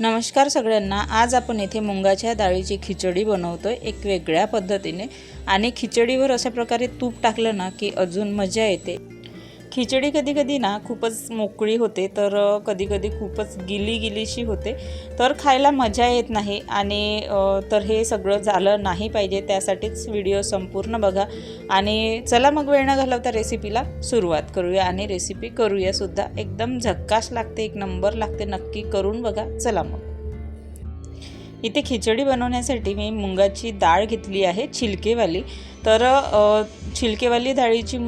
नमस्कार सगळ्यांना. आज आपण इथे मुंगाच्या डाळीची खिचडी बनवतोय एक वेगळ्या पद्धतीने. आणि खिचडीवर अशा प्रकारे तूप टाकलं ना की अजून मजा येते. खिचडी कधी कधी ना खूपच मोकळी होते तर कधी कधी खूपच गिली गिलीशी होते. तर खायला मजा येत नाही आणि तर हे सगळं झालं नाही पाहिजे त्यासाठीच व्हिडिओ संपूर्ण बघा. आणि चला मग वेळ न घालवता रेसिपीला सुरुवात करूया आणि रेसिपी करूया सुद्धा. एकदम झक्कास लागते एक नंबर लागते नक्की करून बघा. चला मग. इथे खिचडी बनवण्यासाठी मी मुंगाची डाळ घेतली आहे छिलकेवाली. तर छिलकेवाली डाळीची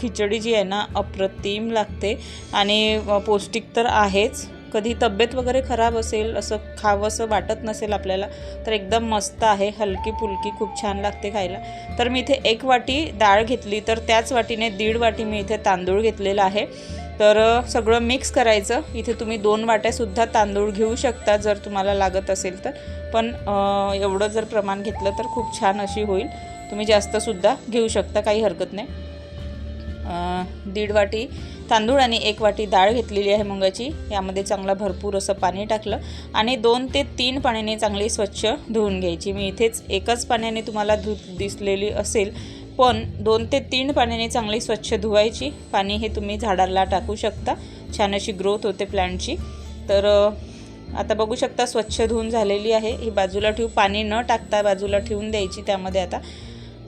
खिचडी जी आहे ना अप्रतिम लागते. आणि पौष्टिक तर आहेच. कधी तब्येत वगैरे खराब असेल असं खावंसं वाटत नसेल आपल्याला तर एकदम मस्त आहे. हलकी फुलकी खूप छान लागते खायला. तर मी इथे एक वाटी डाळ घेतली तर त्याच वाटीने दीड वाटी मी इथे तांदूळ घेतलेला आहे. तर सगळं मिक्स करायचं. इथे तुम्ही दोन वाट्यासुद्धा तांदूळ घेऊ शकता जर तुम्हाला लागत असेल तर. पण एवढं जर प्रमाण घेतलं तर खूप छान अशी होईल. तुम्ही जास्तसुद्धा घेऊ शकता काही हरकत नाही. दीड वाटी तांदूळ आणि एक वाटी डाळ घेतलेली आहे मुगाची. यामध्ये चांगला भरपूर असं पाणी टाकलं. आणि दोन ते तीन पाण्याने चांगली स्वच्छ धुवून घ्यायची. मी इथेच एकच पाण्याने तुम्हाला धु दिसलेली असेल पण दोन ते तीन पाण्याने चांगली स्वच्छ धुवायची. पाणी हे तुम्ही झाडाला टाकू शकता. छान अशी ग्रोथ होते प्लॅन्टची तर आता बघू शकता स्वच्छ धुवून झालेली आहे. ही बाजूला ठेवू पाणी न टाकता बाजूला ठेवून द्यायची त्यामध्ये आता.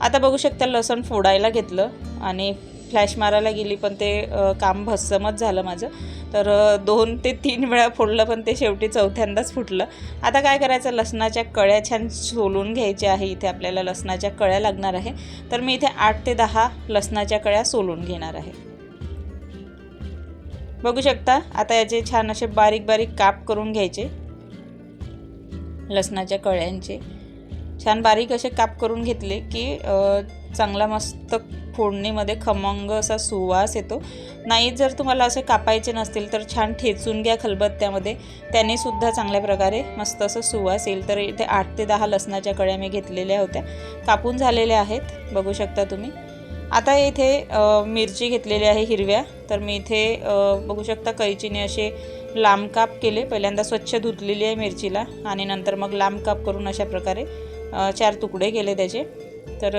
आता बघू शकता लसण फोडायला घेतलं आणि फ्लॅश मारायला गेली पण ते काम भस्समच झालं माझं. तर दोन ते तीन वेळा फोडलं पण ते शेवटी चौथ्यांदाच फुटलं. आता काय करायचं लसणाच्या कळ्या छान सोलून घ्यायच्या आहे इथे आपल्याला लसणाच्या कळ्या लागणार आहे. तर मी इथे आठ ते दहा लसणाच्या कळ्या सोलून घेणार आहे. बघू शकता आता याचे छान असे बारीक बारीक काप करून घ्यायचे. लसणाच्या कळ्यांचे. छान बारीक असे काप करून घेतले की चांगला मस्त फोडणीमध्ये खमंग असा सुवास येतो. नाही जर तुम्हाला असे कापायचे नसतील तर छान ठेचून घ्या खलबत्त्यामध्ये त्याने सुद्धा चांगल्या प्रकारे मस्त असं सुवास येईल. तर इथे आठ ते दहा लसणाच्या कळ्या मी घेतलेल्या होत्या. कापून झालेल्या आहेत. बघू शकता तुम्ही. आता इथे मिरची घेतलेली आहे हिरव्या. तर मी इथे बघू शकता कैचीने असे लांब काप केले. पहिल्यांदा स्वच्छ धुतलेली आहे मिरचीला आणि नंतर मग लांब काप करून अशा प्रकारे चार तुकडे केले त्याचे. तर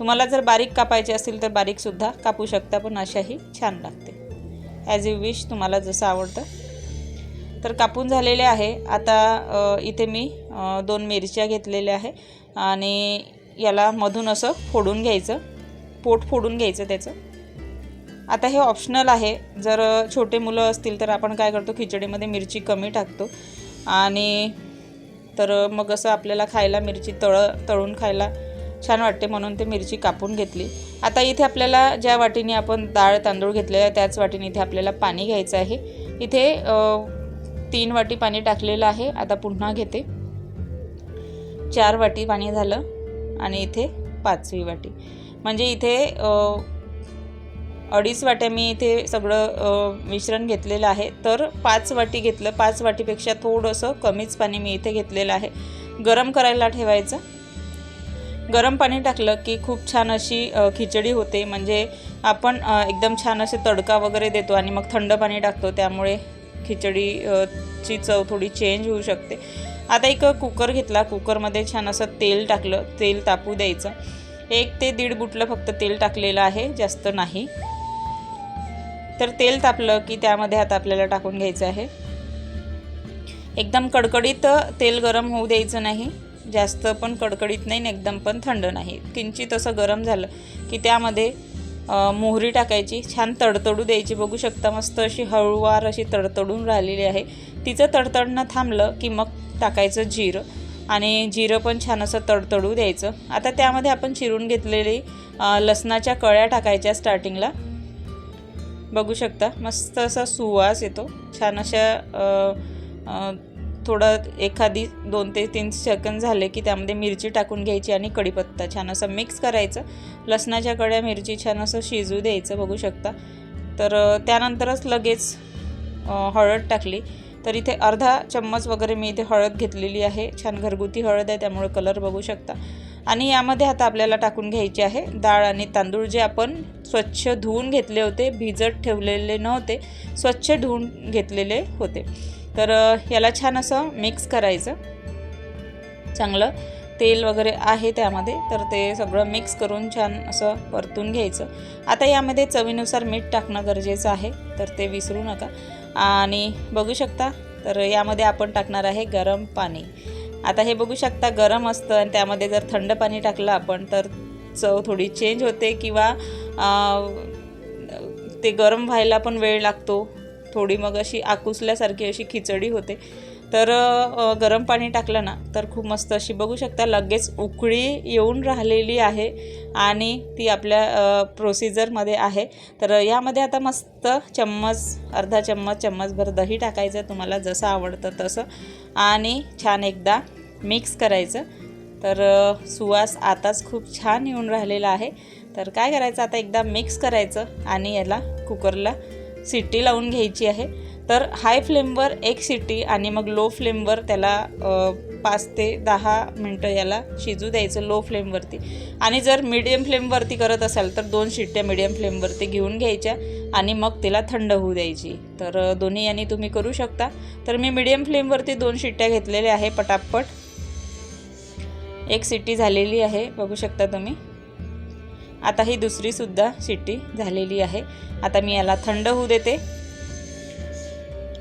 तुम्हाला जर बारीक कापायचे असतील तर बारीकसुद्धा कापू शकता पण अशाही छान लागते. ॲज यू विश तुम्हाला जसं आवडतं. तर कापून झालेले आहे. आता इथे मी दोन मिरच्या घेतलेल्या आहे आणि याला मधून असं फोडून घ्यायचं. पोट फोडून घ्यायचं त्याचं. आता हे ऑप्शनल आहे. जर छोटे मुलं असतील तर आपण काय करतो खिचडीमध्ये मिरची कमी टाकतो आणि तर मग असं आपल्याला खायला मिरची तळ तळून खायला छान वाटते म्हणून ते मिरची कापून घेतली. आता इथे आपल्याला ज्या वाटीने आपण डाळ तांदूळ घेतलेला त्याच वाटीने इथे आपल्याला पाणी घ्यायचं आहे. इथे तीन वाटी पाणी टाकलेलं आहे. आता पुन्हा घेते. चार वाटी पाणी झालं आणि इथे पाचवी वाटी. म्हणजे इथे अडीच वाट्या मी इथे सगळं मिश्रण घेतलेलं आहे. तर पाच वाटी घेतलं. पाच वाटीपेक्षा थोडंसं कमीच पाणी मी इथे घेतलेलं आहे. गरम करायला ठेवायचं. गरम पाणी टाकलं की खूप छान अशी खिचडी होते. म्हणजे आपण एकदम छान असे तडका वगैरे देतो आणि मग थंड पाणी टाकतो. त्यामुळे खिचडी ची चव थोडी चेंज होऊ शकते. आता एक कुकर घेतला. कुकरमध्ये छान असं तेल टाकलं. तेल तापू द्यायचं. एक ते दीड बुटलं फक्त तेल टाकलेलं आहे. जास्त नाही. तर तेल तापलं की त्यामध्ये आता आपल्याला टाकून घ्यायचं आहे. एकदम कडकडीत तेल गरम होऊ द्यायचं नाही. जास्त पण कडकडीत नाही आणि एकदम पण थंड नाही. किंचित असं गरम झालं की त्यामध्ये मोहरी टाकायची छान तडतडू द्यायची. बघू शकता मस्त अशी हळूवार अशी तडतडून राहिलेली आहे. तिचं तडतडणं थांबलं की मग टाकायचं जिरं आणि जिरं पण छान असं तडतडू द्यायचं. आता त्यामध्ये आपण चिरून घेतलेली लसणाच्या कळ्या टाकायच्या स्टार्टिंगला. बघू शकता मस्त असा सुवास येतो. छान अशा थोडं एखादी दोन ते तीन सेकंद झाले की त्यामध्ये मिरची टाकून घ्यायची आणि कढीपत्ता छान असं मिक्स करायचं. लसणाच्या कड्या मिरची छान असं शिजू द्यायचं बघू शकता. तर त्यानंतरच लगेच हळद टाकली. तर इथे अर्धा चम्मच वगैरे मी इथे हळद घेतलेली आहे. छान घरगुती हळद आहे त्यामुळे कलर बघू शकता. आणि यामध्ये आता आपल्याला टाकून घ्यायची आहे डाळ आणि तांदूळ जे आपण स्वच्छ धुवून घेतले होते भिजत ठेवलेले नव्हते स्वच्छ धुवून घेतलेले होते. तर याला छान असं मिक्स करायचं. चांगलं तेल वगैरे आहे त्यामध्ये तर ते सगळं मिक्स करून छान असं परतून घ्यायचं. आता यामध्ये चवीनुसार मीठ टाकणं गरजेचं आहे तर ते विसरू नका. आणि बघू शकता तर यामध्ये आपण टाकणार आहे गरम पाणी. आता हे बघू शकता गरम असतं आणि त्यामध्ये जर थंड पाणी टाकलं आपण तर चव थोडी चेंज होते किंवा ते गरम व्हायला पण वेळ लागतो. थोडी मग अशी आकुसल्यासारखी अशी खिचडी होते. तर गरम पाणी टाकलं ना तर खूप मस्त अशी बघू शकता लगेच उकळी येऊन राहिलेली आहे आणि ती आपल्या प्रोसिजरमध्ये आहे. तर यामध्ये आता मस्त चम्मच अर्धा चम्मच चम्मचभर दही टाकायचं तुम्हाला जसं आवडतं तसं. आणि छान एकदा मिक्स करायचं. तर सुवास आताच खूप छान येऊन राहिलेला आहे. तर काय करायचं आता एकदा मिक्स करायचं आणि याला कुकरला सिटी लावून घ्यायची आहे. तर हाय फ्लेमवर एक सिटी आणि मग लो फ्लेमवर त्याला पाच ते दहा मिनटं याला शिजू द्यायचं लो फ्लेमवरती आणि जर मिडियम फ्लेमवरती करत असाल तर दोन शिट्ट्या मिडियम फ्लेमवरती घेऊन घ्यायच्या आणि मग तिला थंड होऊ द्यायची. तर दोन्ही यांनी तुम्ही करू शकता. तर मी मिडियम फ्लेमवरती दोन शिट्ट्या घेतलेल्या आहे पटापट. एक सिटी झालेली आहे बघू शकता तुम्ही. आता ही दुसरीसुद्धा शिट्टी झालेली आहे. आता मी याला थंड होऊ देते.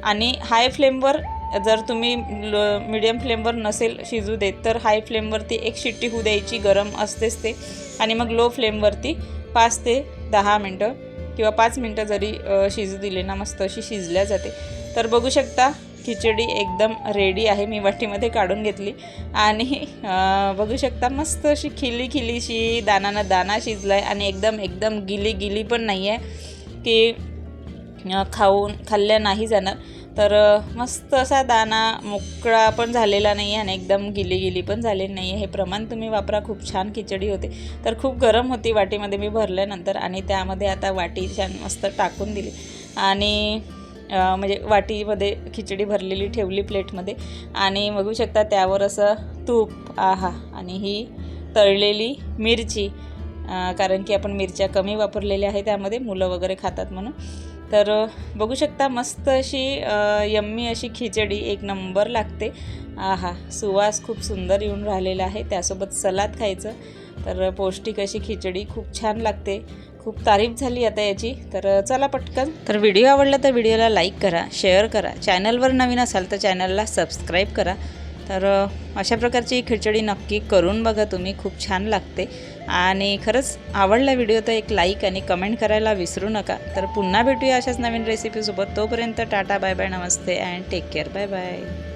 आणि हाय फ्लेमवर जर तुम्ही मिडियम फ्लेमवर नसेल शिजू देत तर हाय फ्लेमवरती एक शिट्टी होऊ द्यायची गरम असतेच ते. आणि मग लो फ्लेमवरती पाच ते दहा मिनटं किंवा पाच मिनटं जरी शिजू दिले ना मस्त अशी शिजल्या जाते. तर बघू शकता खिचडी एकदम रेडी आहे. मी वाटीमध्ये काढून घेतली. आणि बघू शकता मस्त अशी खिली खिलीशी दानानं दाना शिजला आहे आणि एकदम एकदम गिली गिली पण नाही आहे की खाऊन खाल्ल्या नाही जाणार. तर मस्त असा दाना मोकळा पण झालेला नाही आहे आणि एकदम गिली गिली पण झालेली नाही आहे हे प्रमाण तुम्ही वापरा. खूप छान खिचडी होते. तर खूप गरम होती वाटीमध्ये मी भरल्यानंतर आणि त्यामध्ये आता वाटी छान मस्त टाकून दिली. आणि म्हणजे वाटीमध्ये खिचडी भरलेली ठेवली प्लेटमध्ये. आणि बघू शकता त्यावर असं तूप आहा आणि ही तळलेली मिरची कारण की आपण मिरच्या कमी वापरलेल्या आहे त्यामध्ये मुलं वगैरे खातात म्हणून. तर बघू शकता मस्त अशी यम्मी अशी खिचडी एक नंबर लागते. आहा सुवास खूप सुंदर येऊन राहिलेला आहे त्यासोबत सलाद खायचं. तर पौष्टिक अशी खिचडी खूप छान लागते. खूप तारीफ झाली आता याची. तर चला पटकन. तर व्हिडिओ आवडला तर व्हिडिओला लाईक करा शेअर करा. चॅनलवर नवीन असाल तर चॅनलला सबस्क्राईब करा. तर अशा प्रकारची खिचडी नक्की करून बघा तुम्ही. खूप छान लागते. आणि खरंच आवडला व्हिडिओ तर एक लाईक आणि कमेंट करायला विसरू नका. तर पुन्हा भेटूया अशाच नवीन रेसिपीसोबत तोपर्यंत Tata bye bye Namaste and take care. Bye bye.